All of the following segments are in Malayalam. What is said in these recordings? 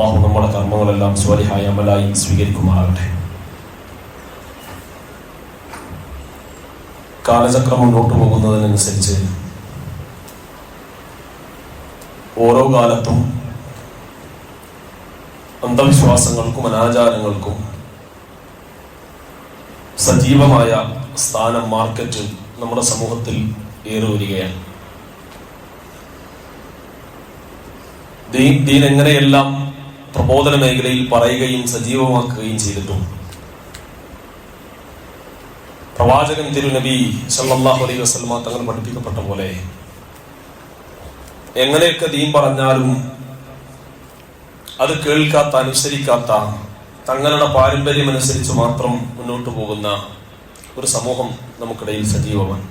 അള്ളാഹു നമ്മുടെ കർമ്മങ്ങളെല്ലാം സ്വാലിഹായ അമലായി സ്വീകരിക്കുമാറാകട്ടെ. കാലചക്രം മുന്നോട്ട് പോകുന്നതിനനുസരിച്ച് ഓരോ കാലത്തും അന്ധവിശ്വാസങ്ങൾക്കും അനാചാരങ്ങൾക്കും സജീവമായ സ്ഥാനം മാർക്കറ്റ് നമ്മുടെ സമൂഹത്തിൽ ഏറി വരികയാണ് ദീൻ ദീൻ എങ്ങനെയെല്ലാം പ്രബോധന മേഖലയിൽ പറയുകയും സജീവമാക്കുകയും ചെയ്തിട്ടുണ്ട് പ്രവാചകൻ തിരുനബി സല്ലാഹു അലൈഹി വസ്ലമ തങ്ങൾ പഠിപ്പിക്കപ്പെട്ട പോലെ എങ്ങനെയൊക്കെ ദീൻ പറഞ്ഞാലും അത് കേൾക്കാത്ത അനുസരിക്കാത്ത തങ്ങളുടെ പാരമ്പര്യം അനുസരിച്ച് മാത്രം മുന്നോട്ട് പോകുന്ന ഒരു സമൂഹം നമുക്കിടയിൽ സജീവമാണ്.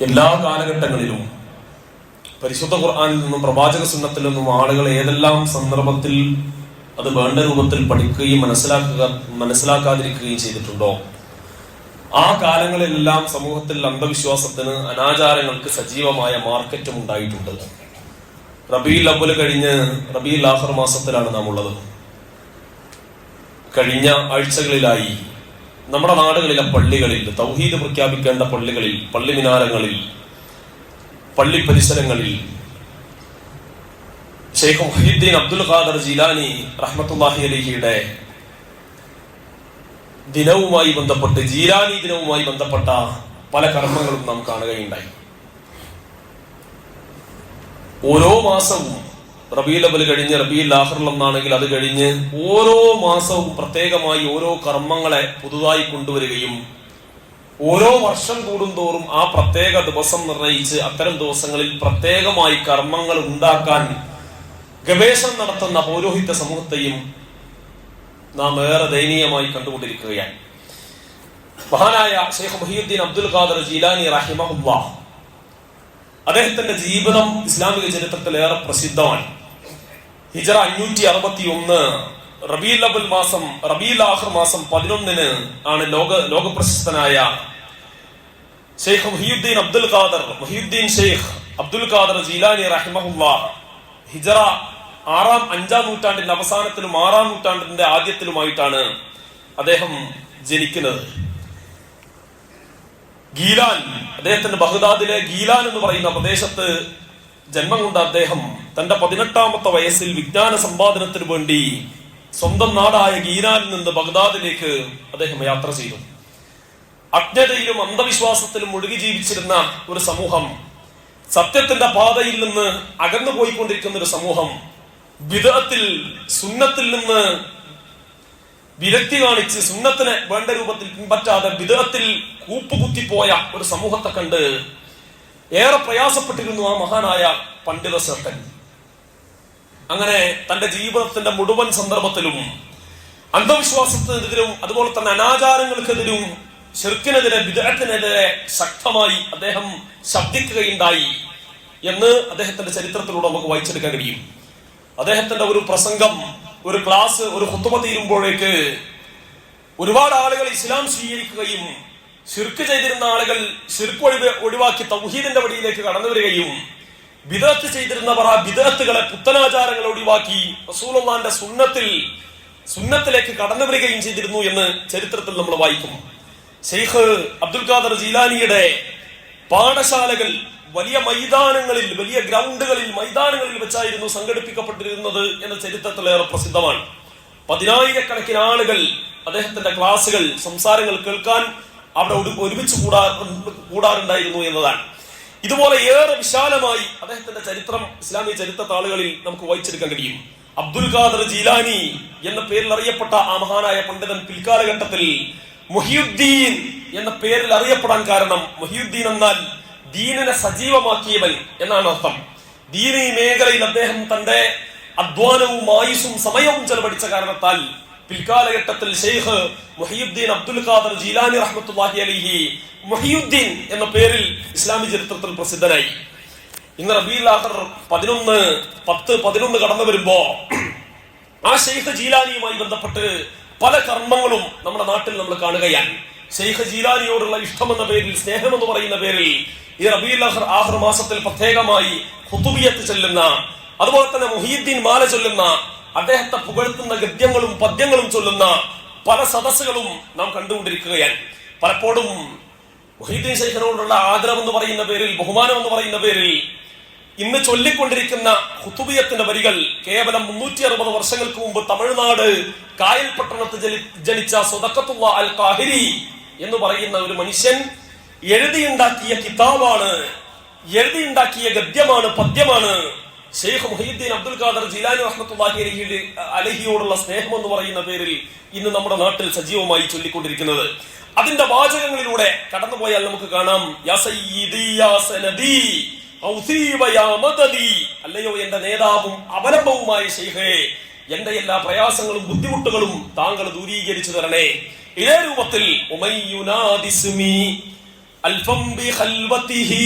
എല്ലാ കാലഘട്ടങ്ങളിലും പരിശുദ്ധ ഖുർആാനിൽ നിന്നും പ്രവാചക സുന്നത്തിൽ നിന്നും ആളുകൾ ഏതെല്ലാം സന്ദർഭത്തിൽ അത് വേണ്ട രൂപത്തിൽ പഠിക്കുകയും മനസ്സിലാക്കുക മനസ്സിലാക്കാതിരിക്കുകയും ചെയ്തിട്ടുണ്ടോ? ആ കാലങ്ങളിലെല്ലാം സമൂഹത്തിൽ അന്ധവിശ്വാസത്തിന് അനാചാരങ്ങൾക്ക് സജീവമായ മാർക്കറ്റും ഉണ്ടായിട്ടുണ്ട്. റബീൽ അവൽ കഴിഞ്ഞ് റബീൽ ആഹർ മാസത്തിലാണ് നാം ഉള്ളത്. കഴിഞ്ഞ ആഴ്ചകളിലായി നമ്മുടെ നാടുകളിലെ പള്ളികളിൽ തൗഹീദ് പ്രഖ്യാപിക്കേണ്ട പള്ളികളിൽ പള്ളി മിനാരങ്ങളിൽ പള്ളി പരിസരങ്ങളിൽ ഷെയ്ഖ് മുഹീദ്ദീൻ അബ്ദുൽ ഖാദർ ജിലാനി റഹ്മത്തുല്ലാഹി അലിഹിയുടെ ദിനവുമായി ബന്ധപ്പെട്ട് ജീലാനി ദിനവുമായി ബന്ധപ്പെട്ട പല കർമ്മങ്ങളും നാം കാണുകയുണ്ടായി. ഓരോ മാസവും റബീൽ അവൽ കഴിഞ്ഞ് റബീൽ ആഹറിൽ ഒന്നാണെങ്കിൽ അത് കഴിഞ്ഞ് ഓരോ മാസവും പ്രത്യേകമായി ഓരോ കർമ്മങ്ങളെ പുതുതായി കൊണ്ടുവരികയും ഓരോ വർഷം കൂടുന്തോറും ആ പ്രത്യേക ദിവസം നിർണയിച്ച് അത്തരം ദിവസങ്ങളിൽ പ്രത്യേകമായി കർമ്മങ്ങൾ ഉണ്ടാക്കാൻ ഗവേഷണം നടത്തുന്ന പൗരോഹിത്യ സമൂഹത്തെയും നാം ഏറെ ദയനീയമായി കണ്ടുകൊണ്ടിരിക്കുകയാണ്. മഹാനായ ഷെയ്ഖ് മുഹിയുദ്ദീൻ അബ്ദുൽ ഖാദർ ജീലാനി റഹിമ അദ്ദേഹത്തിന്റെ ജീവിതം ഇസ്ലാമിക ചരിത്രത്തിൽ ഏറെ പ്രസിദ്ധമാണ്. ഹിജറ അഞ്ഞൂറ്റി അറുപത്തി ഒന്ന് റബീൽ അബുൽ മാസം റബീൽ ആഹർ മാസം പതിനൊന്നിന് ആണ് ലോക ലോകപ്രശസ്തനായ ഷെയ്ഖ് മുഹിയുദ്ദീൻ അബ്ദുൽ ഖാദർ മുഹിയുദ്ദീൻ ഷെയ്ഖ് അബ്ദുൽ ഖാദർ ജീലാനി റഹിമഹുല്ല. ഹിജറ ആറാം അഞ്ചാം നൂറ്റാണ്ടിന്റെ അവസാനത്തിലും ആറാം നൂറ്റാണ്ടിന്റെ ആദ്യത്തിലുമായിട്ടാണ് അദ്ദേഹം ജനിക്കുന്നത്. ഗീലാൻ അദ്ദേഹത്തിന്റെ ബഗ്ദാദിലെ ഗീലാൻ എന്ന് പറയുന്ന പ്രദേശത്ത് ജന്മം കൊണ്ട അദ്ദേഹം തന്റെ പതിനെട്ടാമത്തെ വയസ്സിൽ വിജ്ഞാന സമ്പാദനത്തിന് വേണ്ടി സ്വന്തം നാടായ ഗീനാലിൽ നിന്ന് ബഗ്ദാദിലേക്ക് അദ്ദേഹം യാത്ര ചെയ്തു. അജ്ഞതയിലും അന്ധവിശ്വാസത്തിലും മുഴുകി ജീവിച്ചിരുന്ന ഒരു സമൂഹം സത്യത്തിന്റെ പാതയിൽ നിന്ന് അകന്നു പോയിക്കൊണ്ടിരിക്കുന്ന ഒരു സമൂഹം വിധത്തിൽ സുന്നത്തിൽ നിന്ന് വിരക്തി കാണിച്ച് സുന്നത്തിനെ വേണ്ട രൂപത്തിൽ പിൻപറ്റാതെ വിധത്തിൽ കൂപ്പുകുത്തിപ്പോയ ഒരു സമൂഹത്തെ കണ്ട് ഏറെ പ്രയാസപ്പെട്ടിരുന്നു ആ മഹാനായ പണ്ഡിത ശ്രദ്ധൻ അങ്ങനെ തന്റെ ജീവിതത്തിന്റെ മുഴുവൻ സന്ദർഭത്തിലും അന്ധവിശ്വാസത്തിനെതിരും അതുപോലെ തന്നെ അനാചാരങ്ങൾക്കെതിരും ചെറുക്കിനെതിരെ വിദഗ്ധത്തിനെതിരെ ശക്തമായി അദ്ദേഹം ശബ്ദിക്കുകയുണ്ടായി എന്ന് അദ്ദേഹത്തിന്റെ ചരിത്രത്തിലൂടെ നമുക്ക് വായിച്ചെടുക്കാൻ കഴിയും. അദ്ദേഹത്തിന്റെ ഒരു പ്രസംഗം ഒരു ക്ലാസ് ഒരു ഹുത്തുമ തീരുമ്പോഴേക്ക് ഒരുപാട് ആളുകൾ ഇസ്ലാം സ്വീകരിക്കുകയും ശിർക്ക് ചെയ്തിരുന്ന ആളുകൾ ശിർക്ക് ഒഴിവ് ഒഴിവാക്കി തൗഹീദിന്റെ വഴിയിലേക്ക് കടന്നു വരികയും വിദഗ്ധ ചെയ്തിരുന്നവർ ആ വിദഗ്ധകളെ പുത്തനാചാരങ്ങൾ ഒഴിവാക്കി റസൂലുള്ളാന്റെ സുന്നത്തിൽ സുന്നത്തിലേക്ക് കടന്നു വരികയും ചെയ്തിരുന്നു എന്ന് ചരിത്രത്തിൽ നമ്മൾ വായിക്കും. ഷെയ്ഖ് അബ്ദുൽ ഖാദർ ജീലാനിയുടെ പാഠശാലകൾ വലിയ മൈതാനങ്ങളിൽ വലിയ ഗ്രൗണ്ടുകളിൽ മൈതാനങ്ങളിൽ വെച്ചായിരുന്നു സംഘടിപ്പിക്കപ്പെട്ടിരുന്നത് എന്ന ചരിത്രത്തിലേറെ പ്രസിദ്ധമാണ്. പതിനായിരക്കണക്കിന് ആളുകൾ അദ്ദേഹത്തിന്റെ ക്ലാസുകൾ സംസാരങ്ങൾ കേൾക്കാൻ അവിടെ ഒരു- ഒരുമിച്ച് കൂടാ കൂടാറുണ്ടായിരുന്നു എന്നതാണ്. ഇതുപോലെ ഏറെ വിശാലമായി അദ്ദേഹത്തിന്റെ ചരിത്രം ഇസ്ലാമിക ചരിത്ര താളുകളിൽ നമുക്ക് വായിച്ചെടുക്കാൻ കഴിയും. അബ്ദുൽ ഖാദർ ജീലാനി എന്ന പേരിൽ അറിയപ്പെട്ട ആ മഹാനായ പണ്ഡിതൻ പിൽക്കാലഘട്ടത്തിൽ മുഹിയുദ്ദീൻ എന്ന പേരിൽ അറിയപ്പെടാൻ കാരണം മുഹിയുദ്ദീൻ എന്നാൽ ദീനിനെ സജീവമാക്കിയവൻ എന്നാണ് അർത്ഥം. ദീനി മേഖലയിൽ അദ്ദേഹം തന്റെ അധ്വാനവും ആയുസും സമയവും ചെലവഴിച്ച കാരണത്താൽ പിൽക്കാലഘട്ടത്തിൽ ഷെയ്ഖ് മുഹിയുദ്ദീൻ അബ്ദുൽ ഖാദർ ജീലാനി റഹ്മത്തുല്ലാഹി അലിഹി മുഹിയുദ്ദീൻ എന്ന പേരിൽ ഇസ്ലാമിക ചരിത്രത്തിൽ പ്രസിദ്ധനായി. ഇന്ന് റബീൽ ആഖർ പതിനൊന്ന് പത്ത് പതിനൊന്ന് കടന്നു വരുമ്പോ ആ ഷെയ്ഖ് ജീലാനിയുമായി ബന്ധപ്പെട്ട് പല കർമ്മങ്ങളും നമ്മുടെ നാട്ടിൽ നമ്മൾ കാണുകയാണ്. ഷെയ്ഖ് ജീലാനിയോടുള്ള ഇഷ്ടം എന്ന പേരിൽ സ്നേഹം എന്ന് പറയുന്ന പേരിൽ ഈ റബീൽ ആഹർ ആഹർ മാസത്തിൽ പ്രത്യേകമായി ഹുതുബിയത്ത് ചെല്ലുന്ന അതുപോലെ തന്നെ മുഹീദ്ദീൻ മാല ചൊല്ലുന്ന അദ്ദേഹത്തെ പുകഴ്ത്തുന്ന ഗദ്യങ്ങളും പദ്യങ്ങളും ചൊല്ലുന്ന പല സദസ്സുകളും നാം കണ്ടുകൊണ്ടിരിക്കുകയാണ്. പലപ്പോഴും മൊഹീദ്ദീൻ ശൈഖിനോടുള്ള ആദരം എന്ന് പറയുന്ന പേരിൽ ബഹുമാനം എന്ന് പറയുന്ന പേരിൽ ഇന്ന് ചൊല്ലിക്കൊണ്ടിരിക്കുന്ന ഹുത്തുബിയത്തിന്റെ വരികൾ കേവലം മുന്നൂറ്റി അറുപത് വർഷങ്ങൾക്ക് മുമ്പ് തമിഴ്നാട് കായൽ പട്ടണത്ത് ജനി- ജനിച്ച സ്വതക്കത്തുള്ള അൽ കാഹിരി എന്ന് പറയുന്ന ഒരു മനുഷ്യൻ എഴുതിയുണ്ടാക്കിയ കിതാബാണ് എഴുതിയുണ്ടാക്കിയ ഗദ്യമാണ് പദ്യമാണ് ഷെയ്ഖ് മുഹീദ്ദീൻ അബ്ദുൽ ഖാദർ ജിലാനി അലൈഹി അലഹിയോടുള്ള സ്നേഹം എന്ന് പറയുന്ന പേരിൽ ഇന്ന് നമ്മുടെ നാട്ടിൽ സജീവമായി ചൊല്ലിക്കൊണ്ടിരിക്കുന്നത്. അതിന്റെ വാചകങ്ങളിലൂടെ കടന്നുപോയാൽ നമുക്ക് കാണാം. അല്ലയോ എന്റെ നേതാവും അവലംബവുമായ ഷെയ്ഖേ എന്റെ എല്ലാ പ്രയാസങ്ങളും ബുദ്ധിമുട്ടുകളും താങ്കൾ ദൂരീകരിച്ചു തരണേ. ഇതേ രൂപത്തിൽ അൽഫം ബിഖൽവതിഹി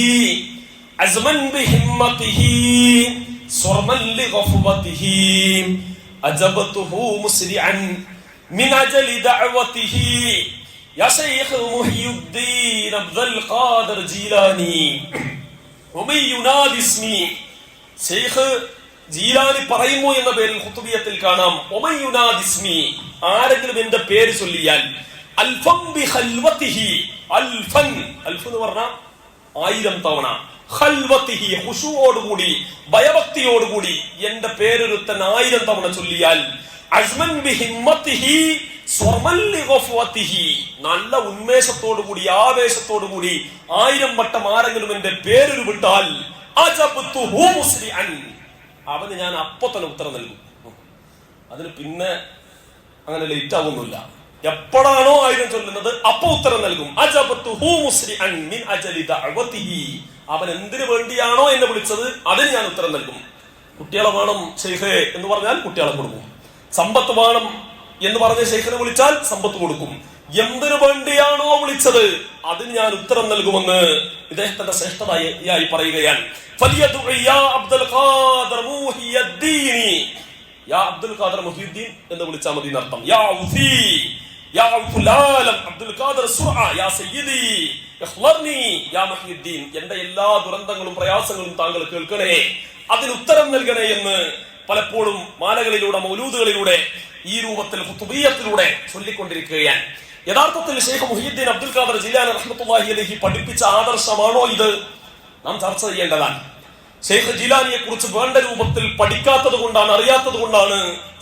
അസ്മൻ ബിഹിമ്മതിഹി സ്വർമൻ ലിഗഫവതിഹി അജബതുഹു മുസ്രിഅൻ من أجل دعوته يا شيخ محي الدين عبد القادر جيلاني ومن ينادي اسمي ഷെയ്ഖ് ജീലാനി പറയുമോ എന്ന പേരിൽ ഖുത്തുബിയത്തിൽ കാണാം ഒമൻ യുനാദി ഇസ്മി ആരെങ്കിലും എന്റെ പേര് ചൊല്ലിയാൽ അൽഫം ബി ഖൽവതിഹി അൽഫൻ അൽഫ് എന്ന് പറഞ്ഞ ആയിരം തവണ. ഖൽവതിഹി ഖുശൂഓടുകൂടി ഭയഭക്തിയോടുകൂടി എന്റെ പേരൊരുത്തൻ ആയിരം തവണ ചൊല്ലിയാൽ അസ്മൻ നല്ല ലിഗഫ്വതിഹി കൂടി ഉന്മേഷത്തോടുകൂടി ആവേശത്തോടുകൂടി ആയിരം വട്ടം ആരെങ്കിലും എന്റെ പേരൊരു വിട്ടാൽ. അവന് ഞാൻ അപ്പൊ തന്നെ ഉത്തരം നൽകും. അതിന് പിന്നെ അങ്ങനെ ലേറ്റ് ആവുന്നില്ല. എപ്പോഴാണോ ആയിരം ചൊല്ലുന്നത് അപ്പൊ ഉത്തരം നൽകും. അവൻ എന്തിനു വേണ്ടിയാണോ എന്നെ വിളിച്ചത്? അതിന് ഞാൻ ഉത്തരം നൽകും. കുട്ടികളെ വേണം ഷെയ്ഖേ എന്ന് പറഞ്ഞാൽ കുട്ടികളെ കൊടുക്കും. സമ്പത്ത് വേണം എന്ന് പറഞ്ഞ ഷെയ്ഖിനെ വിളിച്ചാൽ സമ്പത്ത് കൊടുക്കും. എന്തിനു വേണ്ടിയാണോ വിളിച്ചത്? അതിന് ഞാൻ ഉത്തരം നൽകുമെന്ന് ഇദ്ദേഹത്തിന്റെ ശ്രേഷ്ഠതയായി പറയുകയാണ്. അബ്ദുൽ എന്ന് വിളിച്ചാൽ മതി എന്നർത്ഥം. എന്റെ എല്ലാ ദുരന്തങ്ങളും പ്രയാസങ്ങളും താങ്കൾ കേൾക്കണേ. അതിന് ഉത്തരം നൽകണേ എന്ന് പലപ്പോഴും മാലകളിലൂടെ മൗലൂദുകളിലൂടെ ഈ രൂപത്തിൽ ഹുത്തുബിയത്തിലൂടെ ചൊല്ലിക്കൊണ്ടിരിക്കുകയാണ്. യഥാർത്ഥത്തിൽ ഷെയ്ഖ് മുഹീദ്ദീൻ അബ്ദുൽ ഖാദർ ജില്ലാൻ അലൈഹി പഠിപ്പിച്ച ആദർശമാണോ ഇത്? നാം ചർച്ച ചെയ്യേണ്ടതാണ്. ഷെയ്ഖ് ജിലാനിയെ കുറിച്ച് വേണ്ട രൂപത്തിൽ പഠിക്കാത്തത് കൊണ്ടാണ് അറിയാത്തത് കൊണ്ടാണ്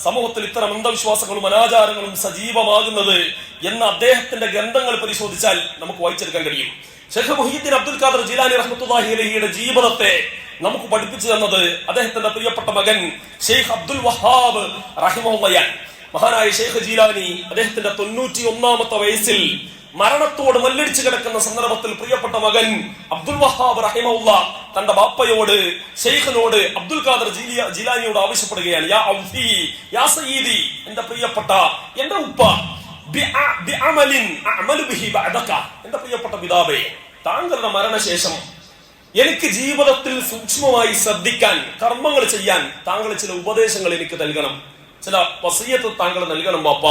സമൂഹത്തിൽ ഇത്തരം അന്ധവിശ്വാസങ്ങളും അനാചാരങ്ങളും സജീവമാകുന്നത് എന്ന അദ്ദേഹത്തിന്റെ ഗ്രന്ഥങ്ങൾ പരിശോധിച്ചാൽ നമുക്ക് വായിച്ചെടുക്കാൻ കഴിയും. ഷെയ്ഖ് മുഹീദ്ദീൻ അബ്ദുൽ ഖാദർ ജിലാനി റഹ്മത്തുല്ലാഹി അലഹിയുടെ ജീവിതത്തെ നമുക്ക് പഠിപ്പിച്ചു തന്നത് അദ്ദേഹത്തിന്റെ പ്രിയപ്പെട്ട മകൻ ഷെയ്ഖ് അബ്ദുൽ വഹാബ് റഹിമുള്ളയാൻ മഹാനായ ഷെയ്ഖ് ജീലാനി അദ്ദേഹത്തിന്റെ തൊണ്ണൂറ്റി ഒന്നാമത്തെ വയസ്സിൽ മരണത്തോട് മല്ലടിച്ചു കിടക്കുന്ന സന്ദർഭത്തിൽ പ്രിയപ്പെട്ട മകൻ അബ്ദുൽ വഹാബ് റഹിമുള്ള തന്റെ ബാപ്പയോട് ഷെയ്ഖിനോട് അബ്ദുൽ ഖാദർ ജിലാനിയോട് ആവശ്യപ്പെടുകയാണ് യാ ഔഫി യാ സയ്യിദി എന്റെ പ്രിയപ്പെട്ട എന്റെ ഉപ്പ. എന്റെ പ്രിയപ്പെട്ട പിതാവേ താങ്കളുടെ മരണശേഷം എനിക്ക് ജീവിതത്തിൽ സൂക്ഷ്മമായി ശ്രദ്ധിക്കാൻ കർമ്മങ്ങൾ ചെയ്യാൻ താങ്കൾ ചില ഉപദേശങ്ങൾ എനിക്ക് നൽകണം ചില വസീയത്ത് താങ്കൾ നൽകണം ബാപ്പ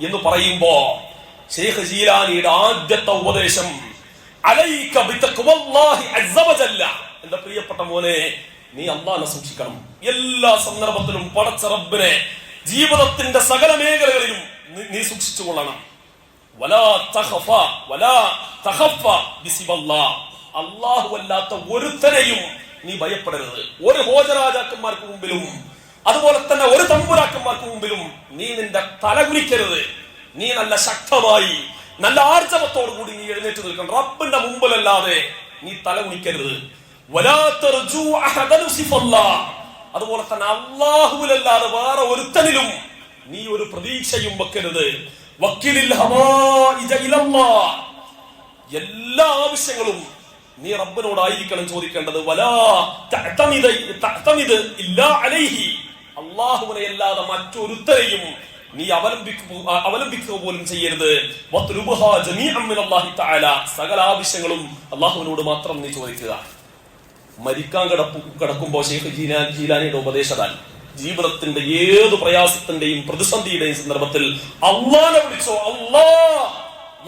എന്ന് പറയുമ്പോ ഷെയ്ഖ് ജീലാനിയുടെ ആദ്യത്തെ ഉപദേശം. എന്റെ പ്രിയപ്പെട്ട മോനെ നീ അള്ളാഹിനെ സൂക്ഷിക്കണം എല്ലാ സന്ദർഭത്തിലും പടച്ച റബ്ബിനെ ജീവിതത്തിന്റെ സകല മേഖലകളിലും നീ- സൂക്ഷിച്ചു കൊള്ളണം. അല്ലാഹു അല്ലാത്ത ഒരുത്തനെയും നീ ഭയപ്പെടരുത് ഒരു ഹോജരാജാക്കന്മാർക്ക് മുമ്പിലും അതുപോലെ തന്നെ ഒരു തമ്പുരാക്കന്മാർക്ക് മുമ്പിലും നീ നിന്റെ തല കുലിക്കരുത് നീ നല്ല ശക്തമായി നല്ല ആർജവത്തോടു കൂടി നീ എഴുന്നേറ്റ് നിൽക്കണം. റബ്ബിന്റെ മുമ്പിലല്ലാതെ നീ തല അഹദൻ അതുപോലെ തന്നെ അള്ളാഹുവിലല്ലാതെ വേറെ ഒരുത്തനിലും നീ ഒരു പ്രതീക്ഷയും വെക്കരുത്. എല്ലാ ആവശ്യങ്ങളും നീ റബ്ബിനോടായിരിക്കണം ചോദിക്കേണ്ടത്. വലാ അലൈഹി. അള്ളാഹുവിനെ അല്ലാതെ മറ്റൊരുത്തരെയും നീ അവലംബിക്കുക അവലംബിക്കുക പോലും ചെയ്യരുത്. സകല ആവശ്യങ്ങളും അള്ളാഹുവിനോട് മാത്രം നീ ചോദിക്കുക. മരിക്കാൻ കിടപ്പു കിടക്കുമ്പോ ഷെയ്ഖ് ജീനാ ജീലാനിയുടെ ഉപദേശതാൻ ജീവിതത്തിന്റെ ഏത് പ്രയാസത്തിന്റെയും പ്രതിസന്ധിയുടെയും സന്ദർഭത്തിൽ അള്ളാനെ വിളിച്ചോ അള്ളാ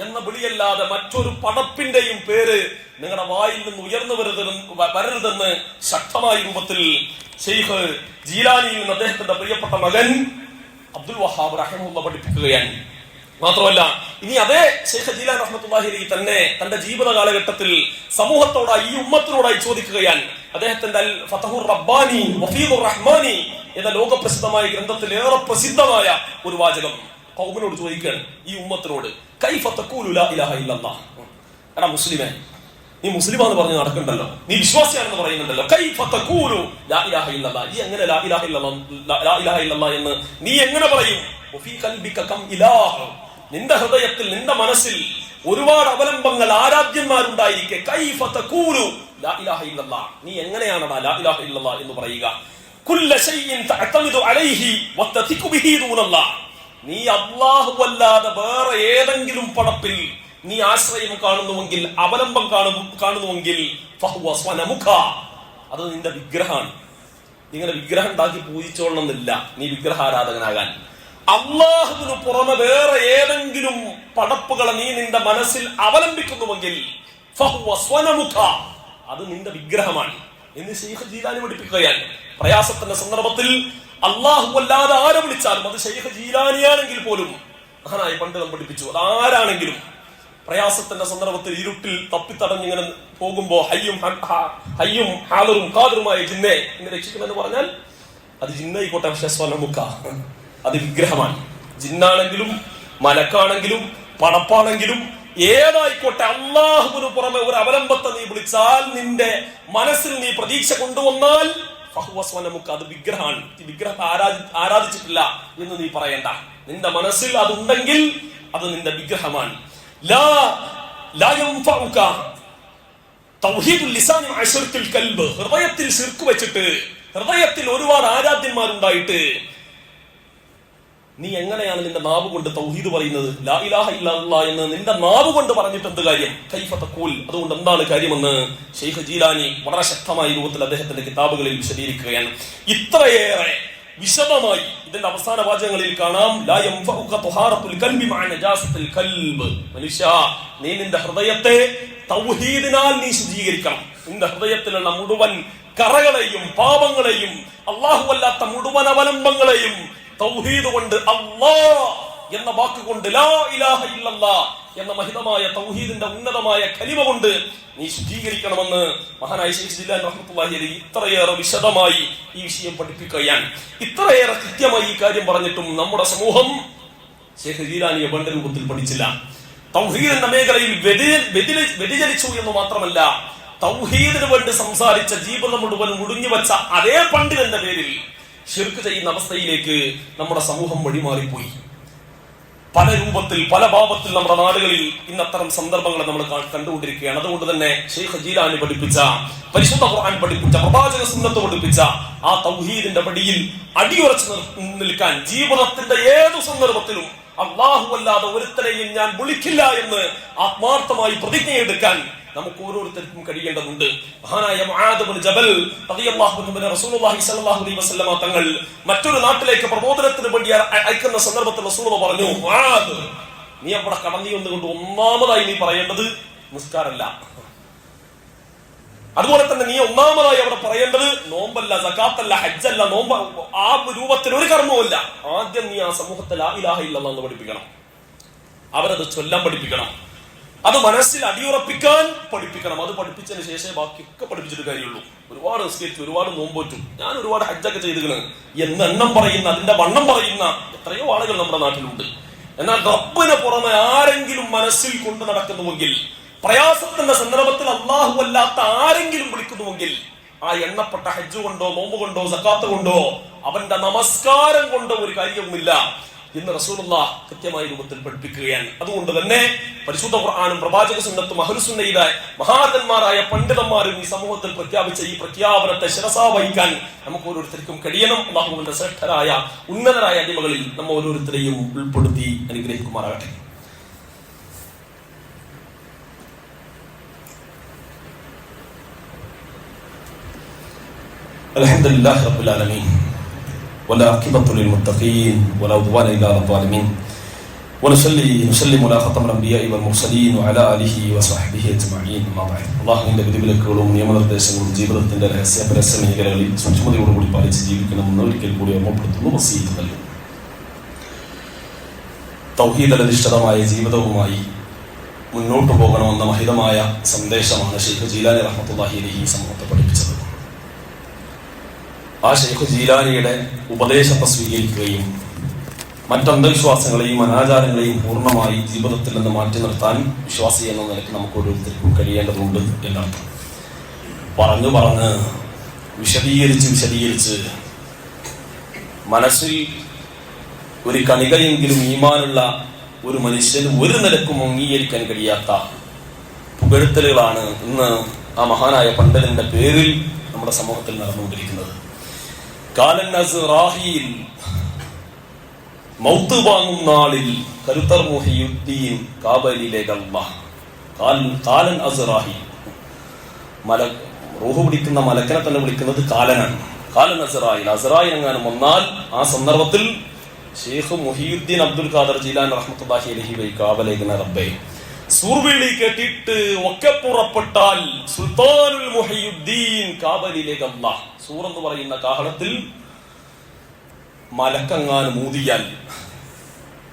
എന്ന വിളിയല്ലാതെ മറ്റൊരു പടപ്പിന്റെയും പേര് നിങ്ങളുടെ വായിൽ നിന്ന് ഉയർന്നു വരരുതെന്ന് വരരുതെന്ന് ശക്തമായ രൂപത്തിൽ ഷെയ്ഖ് ജീലാനിയിൽ നിന്ന് അദ്ദേഹത്തിന്റെ പ്രിയപ്പെട്ട മകൻ അബ്ദുൽ വഹാബ് റഹിമുള്ള പഠിപ്പിക്കുകയാണ്. മാത്രമല്ല ഇനി അതേ ഷെയ്ഖ് ജീലാൻ റഹ്മത്തുല്ലാഹി അലി തന്നെ തന്റെ ജീവിത കാലഘട്ടത്തിൽ സമൂഹത്തോടായി ഈ ഉമ്മത്തിനോടായി ചോദിക്കുകയാണ്. അദ്ദേഹത്തിന്റെ അൽ ഫതഹുർ റബ്ബാനി വഫീദുർ റഹ്മാനി എന്ന ലോകപ്രസിദ്ധമായ ഗ്രന്ഥത്തിൽ ഏറെ പ്രസിദ്ധമായ ഒരു വാചകം കൗമിനോട് ചോദിക്കുകയാണ് ഈ ഉമ്മത്തിനോട്. കൈ തഖൂലു ലാ ഇലാഹ ഇല്ലല്ലാഹ്. എടാ മുസ്ലിമേ നീ മുസ്ലിമാന്ന് പറഞ്ഞ് നടക്കണ്ടല്ലോ. നീ വിശ്വാസിയാണെന്ന് പറയുന്നുണ്ടല്ലോ. കൈ തഖൂലു ലാ ഇലാഹ നീ എങ്ങനെ ലാ ഇലാഹ എന്ന് നീ എങ്ങനെ പറയും? ഖൽബിക കം നിന്റെ ഹൃദയത്തിൽ നിന്റെ മനസ്സിൽ ഒരുപാട് അവലംബങ്ങൾ ആരാധ്യന്മാരുണ്ടായിരിക്കെ. കൈഫ തഖൂലു ലാ ഇലാഹ നീ എങ്ങനെയാണടാ ലാ ഇലാഹ എന്ന് പറയുക? കുല്ല അലൈഹി ബിഹി ദൂനല്ലാഹ് നീ അല്ലാഹു അല്ലാതെ വേറെ ഏതെങ്കിലും പടപ്പിൽ നീ ആശ്രയം കാണുന്നുവെങ്കിൽ അവലംബം കാണുന്നു കാണുന്നുവെങ്കിൽ അത് നിന്റെ വിഗ്രഹമാണ്. നിങ്ങളുടെ വിഗ്രഹം ഉണ്ടാക്കി പൂജിച്ചോളണം എന്നില്ല നീ വിഗ്രഹാരാധകനാകാൻ. അള്ളാഹുവിന് പുറമെ വേറെ ഏതെങ്കിലും പടപ്പുകളെ നീ നിന്റെ മനസ്സിൽ അവലംബിക്കുന്നുവെങ്കിൽ അത് നിന്റെ വിഗ്രഹമാണ്. എന്ന് ശൈഖ് ജീലാനി പഠിപ്പിക്കുകയാണ്. പ്രയാസത്തിന്റെ സന്ദർഭത്തിൽ അള്ളാഹു അല്ലാതെ ആരെ വിളിച്ചാലും അത് ശൈഖ് ജീലാനിയാണെങ്കിൽ പോലും മഹാനായി പണ്ഡിതം പഠിപ്പിച്ചു. അത് ആരാണെങ്കിലും പ്രയാസത്തിന്റെ സന്ദർഭത്തിൽ ഇരുട്ടിൽ തപ്പിത്തടഞ്ഞിങ്ങനെ പോകുമ്പോ ഹയ്യും ഹയ്യും ഹാലറും കാതറുമായ ജിന്നെ എന്ന് രക്ഷിക്കുമെന്ന് പറഞ്ഞാൽ അത് ജിന്നായിക്കോട്ടെ പക്ഷെ സ്വലമുക്ക. അത് വിഗ്രഹമാണ്. ജിന്നാണെങ്കിലും മലക്കാണെങ്കിലും പടപ്പാണെങ്കിലും ഏതായിക്കോട്ടെ അള്ളാഹുവിന് പുറമെ ഒരു അവലംബത്തെ നീ വിളിച്ചാൽ നിന്റെ മനസ്സിൽ നീ പ്രതീക്ഷ കൊണ്ടുവന്നാൽ സ്വനമുക്ക അത് വിഗ്രഹമാണ്. ഈ വിഗ്രഹത്തെ ആരാധി ആരാധിച്ചിട്ടില്ല എന്ന് നീ പറയണ്ട. നിന്റെ മനസ്സിൽ അതുണ്ടെങ്കിൽ അത് നിന്റെ വിഗ്രഹമാണ്. ഹൃദയത്തിൽ ശിർക്ക് വെച്ചിട്ട് ഹൃദയത്തിൽ ഒരുപാട് ആരാധ്യന്മാരുണ്ടായിട്ട് നീ എങ്ങനെയാണ് നിന്റെ നാവ് കൊണ്ട് തൗഹീദ് പറയുന്നത്? ലാ ഇലാഹ ഇല്ലല്ലാ എന്ന് നിന്റെ നാവ് കൊണ്ട് പറഞ്ഞിട്ട് എന്ത് കാര്യം? കൈഫ തഖൂൽ. അതുകൊണ്ട് എന്താണ് കാര്യമെന്ന് ഷെയ്ഖ് ജീലാനി വളരെ ശക്തമായ രൂപത്തിൽ അദ്ദേഹത്തിന്റെ കിതാബുകളിൽ വിശദീകരിക്കുകയാണ്. ഇത്രയേറെ വിശദമായി ഇതിന്റെ അവസാന വാചകങ്ങളിൽ കാണാം. മനുഷ്യ നീ നിന്റെ ഹൃദയത്തെ തൗഹീദിനാൽ നീ ശുചീകരിക്കണം നിന്റെ ഹൃദയത്തിലുള്ള മുഴുവൻ കറകളെയും പാപങ്ങളെയും അല്ലാഹുവല്ലാത്ത മുഴുവൻ അവലംബങ്ങളെയും തൗഹീദ് കൊണ്ട് അല്ലാ എന്ന വാക്കുകൊണ്ട് ലാ ഇലാഹ എന്ന മഹിതമായ തൗഹീദിന്റെ ഉന്നതമായ കലിമ കൊണ്ട് നീ ശുദ്ധീകരിക്കണമെന്ന് മഹാനായ ശൈഖ് ജില്ലാൻ ഇത്രയേറെ വിശദമായി ഈ വിഷയം പഠിപ്പിക്കുകയാണ്. ഇത്രയേറെ കൃത്യമായി ഈ കാര്യം പറഞ്ഞിട്ടും നമ്മുടെ സമൂഹം ശേഖ് ജീലാനിയെ വേണ്ട രൂപത്തിൽ പഠിച്ചില്ല. തൗഹീദിന്റെ മേഖലയിൽ വ്യതിചരിച്ചു എന്ന് മാത്രമല്ല തൗഹീദിന് വേണ്ടി സംസാരിച്ച ജീവിതം മുഴുവൻ മുടിഞ്ഞു അതേ പണ്ഡിതന്റെ പേരിൽ ഷിർക്ക് ചെയ്യുന്ന അവസ്ഥയിലേക്ക് നമ്മുടെ സമൂഹം വഴിമാറിപ്പോയി. പല രൂപത്തിൽ പല ഭാവത്തിൽ നമ്മുടെ നാടുകളിൽ ഇന്ന് അത്തരം സന്ദർഭങ്ങൾ നമ്മൾ കണ്ടുകൊണ്ടിരിക്കുകയാണ്. അതുകൊണ്ട് തന്നെ ഷെയ്ഖ് ജീലാനി പഠിപ്പിച്ച പരിശുദ്ധ ഖുർആൻ പഠിപ്പിച്ച പ്രവാചക സുന്നത്ത് പഠിപ്പിച്ച ആ തൗഹീദിന്റെ പടിയിൽ അടിയുറച്ച് നിൽക്കാൻ ജീവിതത്തിന്റെ ഏതു സന്ദർഭത്തിലും അള്ളാഹു അല്ലാതെ ഒരുത്തരെയും ഞാൻ വിളിക്കില്ല എന്ന് ആത്മാർത്ഥമായി പ്രതിജ്ഞയെടുക്കാൻ നമുക്ക് ഓരോരുത്തർക്കും കഴിയേണ്ടതുണ്ട്. മഹാനായ ജബൽ റസൂലുള്ളാഹി സ്വല്ലല്ലാഹു അലൈഹി വസല്ലമ തങ്ങൾ മറ്റൊരു നാട്ടിലേക്ക് പ്രബോധനത്തിന് വേണ്ടി അയ- അയക്കുന്ന സന്ദർഭത്തിൽ പറഞ്ഞു മുആദ് നീ അവിടെ കടന്നി വന്നുകൊണ്ട് ഒന്നാമതായി നീ പറയേണ്ടത് നിസ്കാരല്ല അതുപോലെ തന്നെ നീ ഒന്നാമതായി അവിടെ പറയേണ്ടത് നോമ്പല്ല സക്കാത്തല്ല ഹജ്ജല്ല നോമ്പ ആ രൂപത്തിൽ ഒരു കർമ്മവുമല്ല ആദ്യം നീ ആ സമൂഹത്തിൽ ആ ഇലാഹ ഇല്ലെന്ന് പഠിപ്പിക്കണം. അവരത് ചൊല്ലാൻ പഠിപ്പിക്കണം. അത് മനസ്സിൽ അടിയുറപ്പിക്കാൻ പഠിപ്പിക്കണം. അത് പഠിപ്പിച്ചതിന് ശേഷമേ ബാക്കിയൊക്കെ പഠിപ്പിച്ചിട്ട് കാര്യമുള്ളൂ. ഒരുപാട് നിസ്കരിച്ചു ഒരുപാട് നോമ്പോറ്റും ഞാൻ ഒരുപാട് ഹജ്ജൊക്കെ ചെയ്തിരിക്കണ്. എന്ന് എണ്ണം പറയുന്ന അതിന്റെ വണ്ണം പറയുന്ന എത്രയോ ആളുകൾ നമ്മുടെ നാട്ടിലുണ്ട്. എന്നാൽ റബ്ബിന് പുറമെ ആരെങ്കിലും മനസ്സിൽ കൊണ്ട് നടക്കുന്നുവെങ്കിൽ പ്രയാസത്തിന്റെ സന്ദർഭത്തിൽ അള്ളാഹു അല്ലാത്ത ആരെങ്കിലും വിളിക്കുന്നുവെങ്കിൽ ആ എണ്ണപ്പെട്ട ഹജ്ജ് കൊണ്ടോ നോമ്പ് കൊണ്ടോ സക്കാത്ത് കൊണ്ടോ അവന്റെ നമസ്കാരം കൊണ്ടോ ഒരു കാര്യവുമില്ല. ഇന്ന് റസൂലുള്ള കൃത്യമായ രൂപത്തിൽ പഠിപ്പിക്കുകയാണ്. അതുകൊണ്ട് തന്നെ പരിശുദ്ധ ഖുർആാനും പ്രവാചക സുന്നത്തും അഹുസുന്നയിലെ മഹാതന്മാരായ പണ്ഡിതന്മാരും ഈ സമൂഹത്തിൽ പ്രഖ്യാപിച്ച ഈ പ്രഖ്യാപനത്തെ ശിരസാ വഹിക്കാൻ നമുക്ക് ഓരോരുത്തർക്കും കഴിയണം. അള്ളാഹുവിന്റെ ശ്രേഷ്ഠരായ ഉന്നതരായ അടിമകളിൽ നമ്മൾ ഓരോരുത്തരെയും ഉൾപ്പെടുത്തി അനുഗ്രഹിക്കുമാറാകട്ടെ. അലഹദില്ലാ റബുലാലമീൻ ولا عقبة للمتقين ولا عدوان إلا على الظالمين ونصلي نسلم على ختم الانبياء والمرسلين وعلى اله وصحبه اجمعين اما بعد അള്ളാഹുവിന്റെ വിധിവിലക്കുകളും നിയമനിർദ്ദേശങ്ങളും ജീവിതത്തിന്റെ രഹസ്യ പരസ്യ മേഖലകളിൽ സൂക്ഷ്മതയോടുകൂടി പാലിച്ച് ജീവിക്കണമെന്ന് ഒരിക്കൽ കൂടി ഓർമ്മപ്പെടുത്തുന്നു വസീത് നൽകുന്നു തൗഹീദലധിഷ്ഠിതമായ ജീവിതവുമായി മുന്നോട്ടു പോകണമെന്ന മഹിതമായ സന്ദേശമാണ് ഷെയ്ഖ് ജീലാനി റഹ്മത്തുല്ലാഹി അലഹി സമൂഹത്തെ പഠിപ്പിച്ചത് ആ ഷെയ്ഖ് ജീലാനിയുടെ ഉപദേശത്തെ സ്വീകരിക്കുകയും മറ്റന്ധവിശ്വാസങ്ങളെയും അനാചാരങ്ങളെയും പൂർണമായി ജീവിതത്തിൽ നിന്ന് മാറ്റി നിർത്താൻ വിശ്വാസി എന്ന നിലയ്ക്ക് നമുക്ക് ഓരോരുത്തർക്കും കഴിയേണ്ടതുണ്ട് എന്നാണ്. പറഞ്ഞു പറഞ്ഞ് വിശദീകരിച്ച് വിശദീകരിച്ച് മനസ്സിൽ ഒരു കണികയെങ്കിലും ഈമാനുള്ള ഒരു മനുഷ്യന് ഒരു നിലക്കും അംഗീകരിക്കാൻ കഴിയാത്ത പുകഴ്ത്തലുകളാണ് ഇന്ന് ആ മഹാനായ പണ്ഡിതന്റെ പേരിൽ നമ്മുടെ സമൂഹത്തിൽ നടന്നുകൊണ്ടിരിക്കുന്നത്. വിളിക്കുന്ന മലക്കനെ തന്നെ വിളിക്കുന്നത് കാലനാണ്. കാലൻ അസറായിൽ അസറായിൽ എങ്ങാനും വന്നാൽ ആ സന്ദർഭത്തിൽ ഷെയ്ഖ് മുഹിയുദ്ദീൻ അബ്ദുൽ ഖാദർ ജീലാൻ റഹ്മത്തുല്ലാഹി കാവലേഖന റബ്ബെ സൂർവിളി കേട്ടിട്ട് ഒക്കെ പുറപ്പെട്ടാൽ സുൽത്താനുൽ മുഹയുദ്ദീൻ കാബലിലേക്ക് അള്ളാഹ് സൂർ എന്ന് പറയുന്ന കാഹളത്തിൽ മലക്കങ്ങാൻ മൂതിയാൽ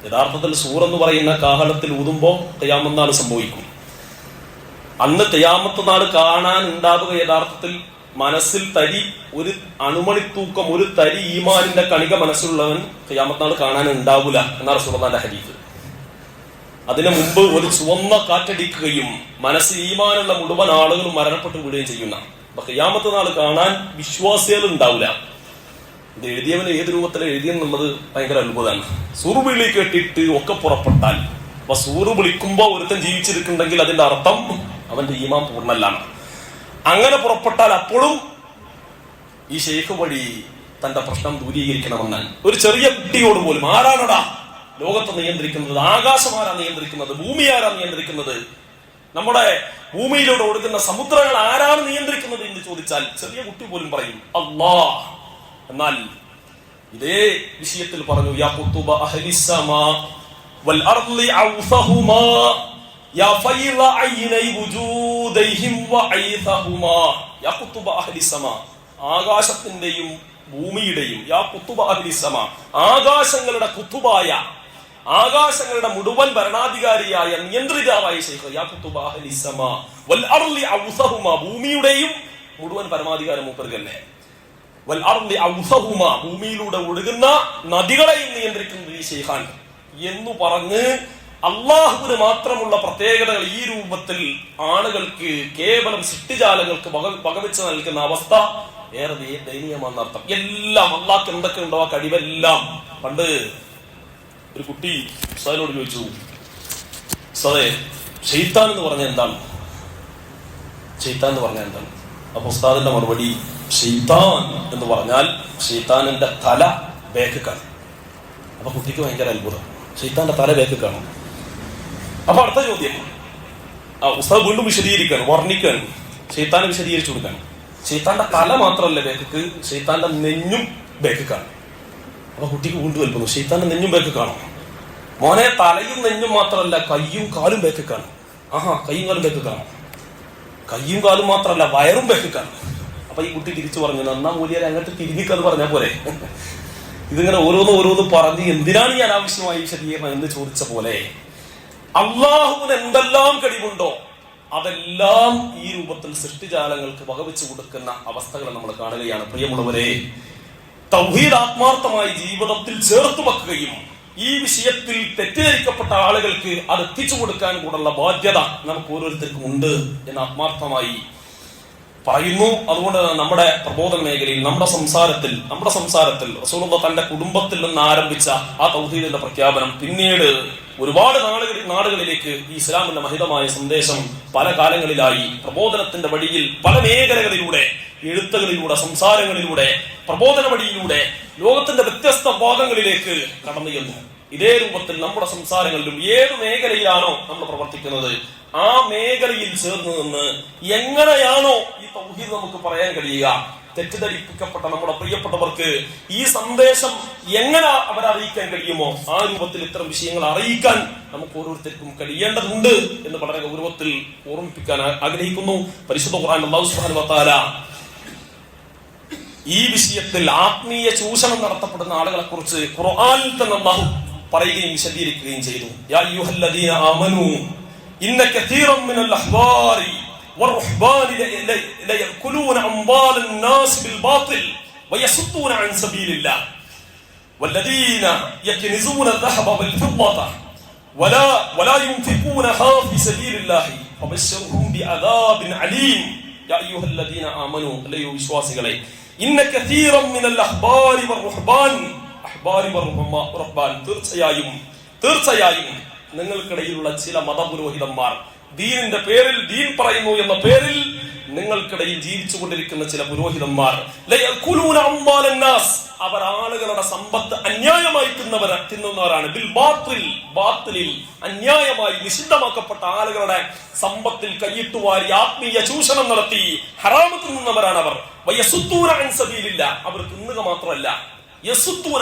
യഥാർത്ഥത്തിൽ സൂർ എന്ന് പറയുന്ന കാഹളത്തിൽ ഊതുമ്പോ കയ്യാമെന്നാണ് സംഭവിക്കും. അന്ന് തെയ്യാമത്ത് നാട് കാണാൻ ഉണ്ടാവുക യഥാർത്ഥത്തിൽ മനസ്സിൽ തരി ഒരു അണുമണിത്തൂക്കം ഒരു തരി ഈമാനിന്റെ കണിക മനസ്സിലുള്ളവൻ തെയ്യാമത്ത് നാട് കാണാൻ ഉണ്ടാവില്ല എന്നാണ് സുഹൃത്താന്റെ ഹരീഫ് അതിനു മുമ്പ് ഒരു ചുവന്ന കാറ്റടിക്കുകയും മനസ്സിൽ ഈമാനുള്ള മുഴുവൻ ആളുകളും മരണപ്പെട്ടു വിടുകയും ചെയ്യുന്ന. കയ്യാമത്ത് നാൾ കാണാൻ വിശ്വാസികൾ ഉണ്ടാവില്ല ഇത് എഴുതിയവന് ഏത് രൂപത്തിൽ എഴുതിയെന്നുള്ളത് ഭയങ്കര അത്ഭുതമാണ്. സൂറുവിളി കേട്ടിട്ട് ഒക്കെ പുറപ്പെട്ടാൽ. അപ്പൊ സൂറ് വിളിക്കുമ്പോ ഒരുത്തൻ ജീവിച്ചിരിക്കുന്നുണ്ടെങ്കിൽ അതിന്റെ അർത്ഥം അവന്റെ ഈമാൻ പൂർണല്ലാണ് അങ്ങനെ പുറപ്പെട്ടാൽ അപ്പോഴും ഈ ഷെയ്ഖ് വഴി തന്റെ പ്രശ്നം ദൂരീകരിക്കണമെന്നാൽ ഒരു ചെറിയ കുട്ടിയോട് പോലും ആരാണടാ? ലോകത്തെ നിയന്ത്രിക്കുന്നത് ആകാശം നിയന്ത്രിക്കുന്നത് ഭൂമി ആരാ നിയന്ത്രിക്കുന്നത്. നമ്മുടെ ഭൂമിയിലൂടെ ഒഴുകുന്ന സമുദ്രങ്ങൾ ആരാണ് നിയന്ത്രിക്കുന്നത് എന്ന് ചോദിച്ചാൽ ചെറിയ കുട്ടി പോലും പറയും അള്ളാ എന്നാൽ ഇതേ വിഷയത്തിൽ പറഞ്ഞു യാ യാ ആകാശത്തിന്റെയും ഭൂമിയുടെയും യാ ആകാശങ്ങളുടെ കുത്തുബായ ആകാശങ്ങളുടെ മുഴുവൻ ഭരണാധികാരിയായ നിയന്ത്രിതാവായ ഭൂമിയുടെയും മുഴുവൻ പരമാധികാരം മൂപ്പർക്കല്ലേ? ഭൂമിയിലൂടെ ഒഴുകുന്ന നദികളെയും നിയന്ത്രിക്കുന്നത് ഈ ഷെയ്ഖാൻ എന്ന് പറഞ്ഞ് അള്ളാഹുവിന് മാത്രമുള്ള പ്രത്യേകതകൾ ഈ രൂപത്തിൽ ആളുകൾക്ക് കേവലം സൃഷ്ടിജാലങ്ങൾക്ക് വക വകവെച്ച് നൽകുന്ന അവസ്ഥ ഏറെ ദയനീയമാണെന്നർത്ഥം. എല്ലാം അള്ളാഹ്ക്ക് എന്തൊക്കെ ഉണ്ടോ ആ കഴിവെല്ലാം. പണ്ട് ഒരു കുട്ടി ഉസ്താദിനോട് ചോദിച്ചു ഉസ്താദേ ഷെയ്ത്താൻ എന്ന് പറഞ്ഞാൽ എന്താണ്? ഷെയ്ത്താൻ എന്ന് പറഞ്ഞാൽ എന്താണ്? അപ്പൊ ഉസ്താദിന്റെ മറുപടി ഷെയ്ത്താൻ എന്ന് പറഞ്ഞാൽ ഷെയ്ത്താനിന്റെ തല ബേക്ക് കാണും അപ്പൊ കുട്ടിക്ക് ഭയങ്കര അത്ഭുതം. ഷെയ്ത്താന്റെ തല ബേക്ക് കാണും അപ്പൊ അടുത്ത ചോദ്യം. ആ ഉസ്താദ് വീണ്ടും വിശദീകരിക്കാണ് വർണിക്കാണ് ഷെയ്ത്താനെ വിശദീകരിച്ചു കൊടുക്കാണ് ഷെയ്ത്താന്റെ തല മാത്രമല്ല ബേക്കക്ക് ഷെയ്ത്താന്റെ നെഞ്ഞും ബേക്ക് കാണും അപ്പൊ കുട്ടിക്ക് വീണ്ടും വലുപ്പുന്നു ഷെയ്ത്താന്റെ നെഞ്ഞും ബേക്ക് കാണും. മോനെ തലയും നെഞ്ഞും മാത്രമല്ല കയ്യും കാലും ബേക്ക് കാണും. ആഹാ കയ്യും കാലും ബേക്ക് കാണും. കയ്യും കാലും മാത്രമല്ല വയറും ബേക്ക് കാണും. അപ്പൊ ഈ കുട്ടി തിരിച്ചു പറഞ്ഞു നന്നാ മൂലിയാരെ അങ്ങോട്ട് തിരിഞ്ഞിക്കത് പറഞ്ഞാൽ പോലെ ഇതിങ്ങനെ ഓരോന്ന് ഓരോന്ന് പറഞ്ഞ് എന്തിനാണ് ഞാൻ ആവശ്യമായി ശരീരം എന്ന് ചോദിച്ച പോലെ അള്ളാഹുവിന് എന്തെല്ലാം കഴിവുണ്ടോ അതെല്ലാം ഈ രൂപത്തിൽ സൃഷ്ടിജാലങ്ങൾക്ക് വകവെച്ചു കൊടുക്കുന്ന അവസ്ഥകൾ നമ്മൾ കാണുകയാണ്. പ്രിയമുള്ളവരെ തൗഹീദ് ആത്മാർത്ഥമായി ജീവിതത്തിൽ ചേർത്ത് വെക്കുകയും ഈ വിഷയത്തിൽ തെറ്റിദ്ധരിക്കപ്പെട്ട ആളുകൾക്ക് അത് എത്തിച്ചു കൊടുക്കാൻ കൂടെയുള്ള ബാധ്യത നമുക്ക് ഓരോരുത്തർക്കും ഉണ്ട് എന്ന് ആത്മാർത്ഥമായി പറയുന്നു. അതുകൊണ്ട് നമ്മുടെ പ്രബോധന മേഖലയിൽ നമ്മുടെ സംസാരത്തിൽ നമ്മുടെ സംസാരത്തിൽ റസൂലുള്ള തന്റെ കുടുംബത്തിൽ നിന്ന് ആരംഭിച്ച ആ തൗഹീദിന്റെ പ്രഖ്യാപനം പിന്നീട് ഒരുപാട് നാളുകളിൽ നാടുകളിലേക്ക് ഈ ഇസ്ലാമിന്റെ മഹിതമായ സന്ദേശം പല കാലങ്ങളിലായി പ്രബോധനത്തിന്റെ വഴിയിൽ പല മേഖലകളിലൂടെ എഴുത്തുകളിലൂടെ സംസാരങ്ങളിലൂടെ പ്രബോധന വഴിയിലൂടെ ലോകത്തിന്റെ വ്യത്യസ്ത ഭാഗങ്ങളിലേക്ക് കടന്നു ചെന്നു. ഇതേ രൂപത്തിൽ നമ്മുടെ സംസാരങ്ങളിലും ഏത് മേഖലയിലാണോ നമ്മൾ പ്രവർത്തിക്കുന്നത് ആ മേഖലയിൽ ചേർന്ന് നിന്ന് എങ്ങനെയാണോ ഈ തൗഹീദ് നമുക്ക് പറയാൻ കഴിയുക. തെറ്റിദ്ധരിപ്പിക്കപ്പെട്ട നമ്മുടെ പ്രിയപ്പെട്ടവർക്ക് ഈ സന്ദേശം എങ്ങനെ അവരറിയിക്കാൻ കഴിയുമോ ആ രൂപത്തിൽ ഇത്തരം വിഷയങ്ങൾ അറിയിക്കാൻ നമുക്ക് ഓരോരുത്തർക്കും കഴിയേണ്ടതുണ്ട് എന്ന് വളരെ ഗൗരവത്തിൽ ഓർമ്മിപ്പിക്കാൻ ആഗ്രഹിക്കുന്നു. പരിശുദ്ധ ഖുർആൻ അല്ലാഹു സുബ്ഹാനഹു വ തആല ഈ വിഷയത്തിൽ ആത്മീയ ചൂഷണം നടത്തപ്പെടുന്ന ആളുകളെ കുറിച്ച് ഖുർആനിൽ തന്നെ അല്ലാഹു പറയുകയും വിശദീകരിക്കുകയും ചെയ്തു യാ അയ്യുഹല്ലദീന ആമനു ഇന്ന കതീറൻ മിനൽ അഹ്ബാരി വറുഹ്ബാനി ല- ലയഅകുലൂന അംവാലൻ നാസ് ബിൽ ബാത്തിൽ വയസുദ്ദൂന അൻ സബീലില്ലാഹ് والذين يكنزون الذهب والفضة ولا ولا ينفقونها في سبيل الله فبشرهم بعذاب عليم തീർച്ചയായും തീർച്ചയായും നിങ്ങൾക്കിടയിലുള്ള ചില മതപുരോഹിതന്മാർ ദീനിന്റെ പേരിൽ ദീൻ പറയുന്നു എന്ന പേരിൽ നിങ്ങൾക്കിടയിൽ ജീവിച്ചു കൊണ്ടിരിക്കുന്ന ചില പുരോഹിതന്മാർ. അവർ ആളുകളുടെ സമ്പത്ത് അന്യായമായി തിന്നവർ തിന്നുന്നവരാണ്. അന്യായമായി നിഷിദ്ധമാക്കപ്പെട്ട ആളുകളുടെ സമ്പത്തിൽ കയ്യിട്ടുവാരി വാരി ആത്മീയ ചൂഷണം നടത്തി ഹറാമ് തിന്നുന്നവരാണ് അവർ. സബീലില്ല. അവർ തിന്നുക മാത്രമല്ല.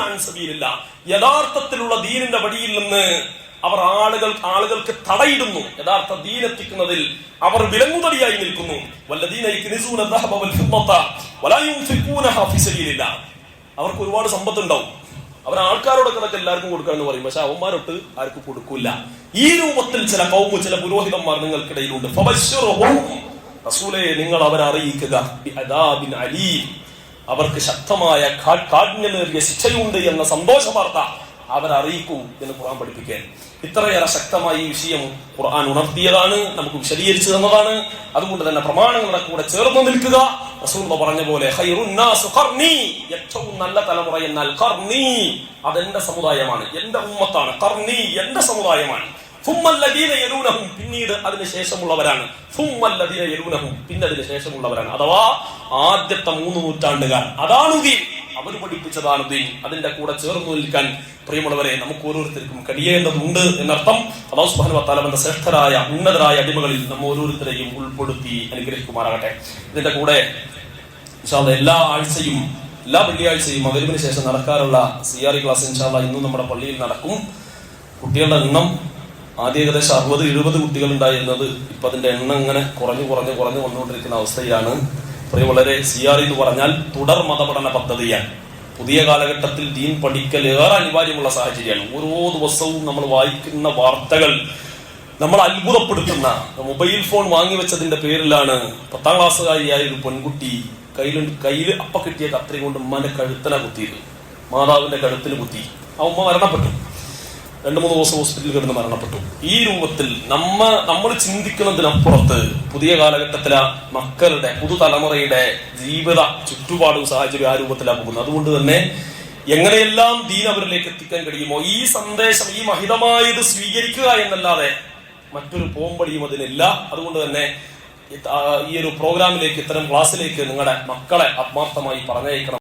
അൻ സബീലില്ല. യഥാർത്ഥത്തിലുള്ള ദീനിന്റെ വടിയിൽ നിന്ന് അവർ ആളുകൾ ആളുകൾക്ക് തടയിടുന്നു. യഥാർത്ഥ ദീനെത്തിക്കുന്നതിൽ അവർ വിലങ്ങുതടിയായി നിൽക്കുന്നു. അവർക്ക് ഒരുപാട് സമ്പത്തുണ്ടാവും. അവർ ആൾക്കാരോടൊക്കെ അതൊക്കെ എല്ലാവർക്കും കൊടുക്കുക എന്ന് പറയും. പക്ഷെ അവന്മാരോട്ട് ആർക്കും കൊടുക്കില്ല ഈ രൂപത്തിൽ ചില കൗമു ചില പുരോഹിതന്മാർ നിങ്ങൾക്കിടയിലുണ്ട്. നിങ്ങൾ അവരെ അറിയിക്കുക. അവർക്ക് ശക്തമായ കാഠിന്യമേറിയ ശിക്ഷയുണ്ട് എന്ന സന്തോഷ വാർത്ത അവരറിയിക്കൂ എന്ന് ഖുർആൻ പഠിപ്പിക്കാൻ ഇത്രയേറെ ശക്തമായി ഈ വിഷയം ഖുർആൻ ഉണർത്തിയതാണ് നമുക്ക് വിശദീകരിച്ചു തന്നതാണ്. അതുകൊണ്ട് തന്നെ പ്രമാണങ്ങളുടെ കൂടെ ചേർന്ന് നിൽക്കുക. റസൂൽ പറഞ്ഞ പോലെ ഏറ്റവും നല്ല തലമുറ എന്നാൽ കർണി അതെന്റെ സമുദായമാണ് എന്റെ ഉമ്മത്താണ്. കർണി എന്റെ സമുദായമാണ്. പിന്നീട് അതിന് ശേഷമുള്ളവരാണ്. പിന്നെ അതിന് ശേഷമുള്ളവരാണ്. അഥവാ ആദ്യത്തെ മൂന്ന് നൂറ്റാണ്ടുകാർ. അതാണ് അവർ പഠിപ്പിച്ചതാണ് ദീൻ. അതിന്റെ കൂടെ ചേർന്നു നിൽക്കാൻ പ്രിയമുള്ളവരെ നമുക്ക് ഓരോരുത്തർക്കും കഴിയേണ്ടതുണ്ട് എന്നർത്ഥം അള്ളാഹു സുബ്ഹാനഹു വ തആല എന്ന ശ്രേഷ്ഠരായ ഉന്നതരായ അടിമകളിൽ നമ്മ ഓരോരുത്തരെയും ഉൾപ്പെടുത്തി അനുഗ്രഹിക്കുമാറാകട്ടെ. ഇതിന്റെ കൂടെ എല്ലാ ആഴ്ചയും എല്ലാ വെള്ളിയാഴ്ചയും മകരുവിന് ശേഷം നടക്കാറുള്ള സി ആർ ക്ലാസ് ഇൻഷാല്ല ഇന്നും നമ്മുടെ പള്ളിയിൽ നടക്കും. കുട്ടികളുടെ എണ്ണം ആദ്യ ഏകദേശം അറുപത് എഴുപത് കുട്ടികൾ ഉണ്ടായിരുന്നത് ഇപ്പൊ അതിന്റെ എണ്ണം ഇങ്ങനെ കുറഞ്ഞു കുറഞ്ഞു കുറഞ്ഞു വന്നുകൊണ്ടിരിക്കുന്ന അവസ്ഥയിലാണ്. പ്രിയ വളരെ സി ആർ എന്ന് പറഞ്ഞാൽ തുടർ മതപഠന പദ്ധതിയാണ്. പുതിയ കാലഘട്ടത്തിൽ ദീൻ പഠിക്കൽ ഏറെ അനിവാര്യമുള്ള സാഹചര്യമാണ്. ഓരോ ദിവസവും നമ്മൾ വായിക്കുന്ന വാർത്തകൾ നമ്മൾ അത്ഭുതപ്പെടുത്തുന്ന മൊബൈൽ ഫോൺ വാങ്ങി വെച്ചതിന്റെ പേരിലാണ് പത്താം ക്ലാസ്സുകാരിയായ ഒരു പെൺകുട്ടി കയ്യിൽ കയ്യിൽ അപ്പ കിട്ടിയ കത്രി കൊണ്ട് ഉമ്മാന്റെ കഴുത്തന കുത്തിയത്. മാതാവിന്റെ കഴുത്തിന് കുത്തി. ആ ഉമ്മ മരണപ്പെട്ടു. രണ്ടു മൂന്ന് ദിവസം ഹോസ്പിറ്റലിൽ കിടന്ന് മരണപ്പെട്ടു. ഈ രൂപത്തിൽ നമ്മ നമ്മൾ ചിന്തിക്കുന്നതിനപ്പുറത്ത് പുതിയ കാലഘട്ടത്തിലെ മക്കളുടെ പുതുതലമുറയുടെ ജീവിത ചുറ്റുപാടും സാഹചര്യം ആ രൂപത്തിലാണ് പോകുന്നത്. അതുകൊണ്ട് തന്നെ എങ്ങനെയെല്ലാം ദീൻ അവരിലേക്ക് എത്തിക്കാൻ കഴിയുമോ ഈ സന്ദേശം ഈ മഹിതമായത് സ്വീകരിക്കുക എന്നല്ലാതെ മറ്റൊരു പോംപടിയും അതിനില്ല. അതുകൊണ്ട് തന്നെ ഈ ഒരു പ്രോഗ്രാമിലേക്ക് ഇത്തരം ക്ലാസ്സിലേക്ക് നിങ്ങളുടെ മക്കളെ ആത്മാർത്ഥമായി പറഞ്ഞയക്കണം.